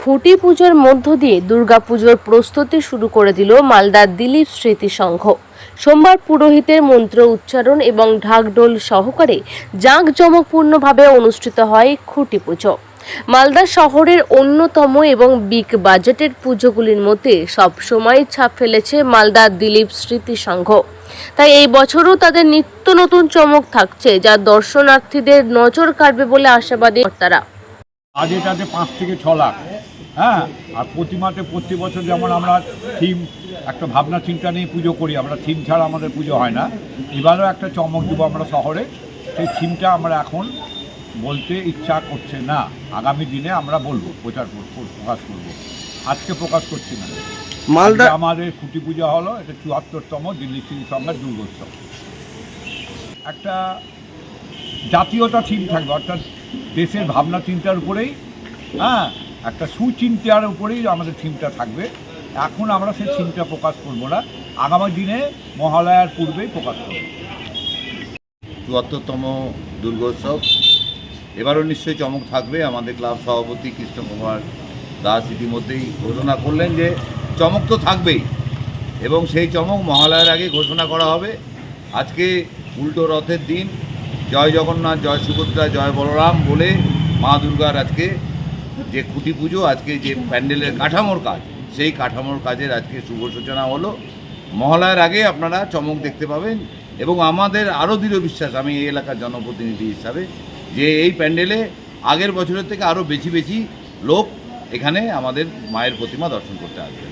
খুঁটি পুজোর মধ্য দিয়ে দুর্গাপুজোর প্রস্তুতি শুরু করে দিল মালদার দিলীপ স্মৃতি সংঘ। সোমবার পুরোহিতের মন্ত্র উচ্চারণ এবং ঢাকঢোল সহকারে জাঁকজমকপূর্ণভাবে অনুষ্ঠিত হয় খুঁটি পুজো। মালদা শহরের অন্যতম এবং বিগ বাজেটের পুজোগুলির মধ্যে সবসময় ছাপ ফেলেছে মালদা দিলীপ স্মৃতি সংঘ। তাই এই বছরও তাদের নিত্য নতুন চমক থাকছে যা দর্শনার্থীদের নজর কাড়বে বলে আশাবাদী কর্তারা। আজ এটাতে পাঁচ থেকে ছ লাখ। হ্যাঁ? আর প্রতিমাতে প্রতি বছর যেমন আমরা থিম একটা ভাবনা চিন্তা নিয়ে পুজো করি আমরা থিম ছাড়া আমাদের পুজো হয় না। এবারও একটা চমক দেবো আমরা শহরে সেই থিমটা আমরা এখন বলতে ইচ্ছা করছে না। আগামী দিনে আমরা বলব প্রচার প্রকাশ করব। আজকে প্রকাশ করছি না। মালদা আমাদের খুঁটি পূজা হলো এটা চুয়াত্তরতম দিল্লি শ্রী সঙ্গের দুর্গোৎসব। একটা জাতীয়তা থিম থাকবে অর্থাৎ দেশের ভাবনা চিন্তার উপরেই হ্যাঁ? একটা সুচিন্তার উপরেই আমাদের থিমটা থাকবে। এখন আমরা সেই থিমটা প্রকাশ করব না। আগামী দিনে মহালয়ার পূর্বেই প্রকাশ করব। চুয়াত্তরতম দুর্গোৎসব। এবারও নিশ্চয়ই চমক থাকবে। আমাদের ক্লাব সভাপতি কৃষ্ণকুমার দাস ইতিমধ্যেই ঘোষণা করলেন যে চমক তো থাকবেই। এবং সেই চমক মহালয়ার আগে ঘোষণা করা হবে। আজকে উল্টো রথের দিন। জয় জগন্নাথ, জয় সুভদ্রা, জয় বলরাম বলে মা দুর্গার আজকে যে খুঁটি পুজো, আজকে যে প্যান্ডেলের কাঠামোর কাজ, সেই কাঠামোর কাজের আজকে শুভ সূচনা হলো। মহলার আগে আপনারা চমক দেখতে পাবেন এবং আমাদের আরও দৃঢ় বিশ্বাস, আমি এই এলাকার জনপ্রতিনিধি হিসাবে, যে এই প্যান্ডেলে আগের বছরের থেকে আরও বেশি বেশি লোক এখানে আমাদের মায়ের প্রতিমা দর্শন করতে আসবে।